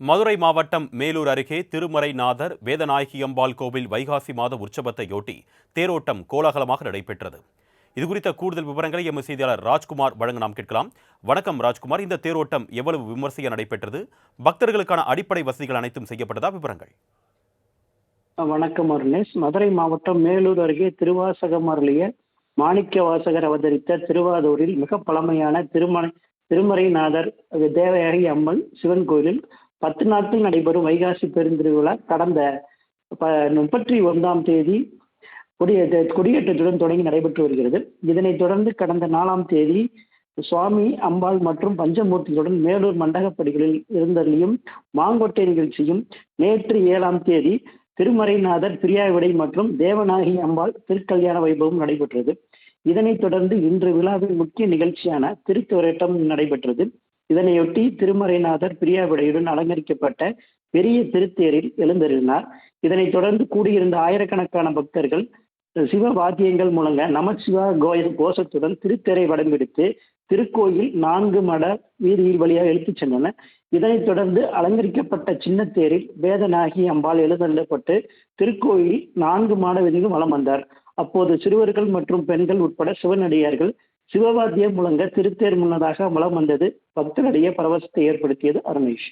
மதுரை மாவட்டம் மேலூர் அருகே திருமறைநாதர் வேதநாயகி அம்பாள் கோவில் வைகாசி மாத உற்சவத்தையொட்டி தேரோட்டம் கோலாகலமாக நடைபெற்றது. இதுகுறித்த கூடுதல் விவரங்களை எமது செய்தியாளர் ராஜ்குமார் வழங்க நாம் கேட்கலாம். வணக்கம் ராஜ்குமார். இந்த தேரோட்டம் எவ்வளவு விமர்சையாக நடைபெற்றது? பக்தர்களுக்கான அடிப்படை வசதிகள் அனைத்தும் செய்யப்பட்டதா? விவரங்கள். வணக்கம் அருணேஷ். மதுரை மாவட்டம் மேலூர் அருகே திருவாசகம் அருளிய மாணிக்க வாசகர் அவதரித்த திருவாரூரில் மிக பழமையான திருமலை திருமறைநாதர் தேவயாகி அம்மன் சிவன் கோயிலில் பத்து நாட்கள் நடைபெறும் வைகாசி பெருந்திருவிழா. கடந்த ப முப்பத்தி ஒன்றாம் தேதி கொடியேற்ற கொடியேற்றத்துடன் தொடங்கி நடைபெற்று வருகிறது. இதனைத் தொடர்ந்து கடந்த நாலாம் தேதி சுவாமி அம்பாள் மற்றும் பஞ்சமூர்த்திகளுடன் மேலூர் மண்டகப்படிகளில் இருந்ததையும் மாங்கொட்டை நிகழ்ச்சியும் நேற்று ஏழாம் தேதி திருமறைநாதர் பிரியாவிடை மற்றும் தேவநாயகி அம்பாள் திருக்கல்யாண வைபவம் நடைபெற்றது. இதனைத் தொடர்ந்து இன்று விழாவின் முக்கிய நிகழ்ச்சியான திருத்தோரேட்டம் நடைபெற்றது. இதனையொட்டி திருமறைநாதர் பிரியாவிடையுடன் அலங்கரிக்கப்பட்ட பெரிய திருத்தேரில் எழுந்தருளினார். இதனைத் தொடர்ந்து கூடியிருந்த ஆயிரக்கணக்கான பக்தர்கள் சிவ வாத்தியங்கள் முழங்க நமச்சிவா கோயில் கோஷத்துடன் திருத்தேரை வடம்பிடித்து திருக்கோயில் நான்கு மட வீதியில் வழியாக இழுத்துச் சென்றனர். இதனைத் தொடர்ந்து அலங்கரிக்கப்பட்ட சின்னத்தேரில் வேதநாயகி அம்பாள் எழுந்தள்ளப்பட்டு திருக்கோயில் நான்கு மாட வீதியிலும் வலம் வந்தார். அப்போது சிறுவர்கள் மற்றும் பெண்கள் உட்பட சிவனடியார்கள் சிவவாத்தியம் முழங்க திருத்தேர் முன்னதாக வலம் வந்தது பக்தர்களிடையே பரவசத்தை ஏற்படுத்தியது அருணேஷ்.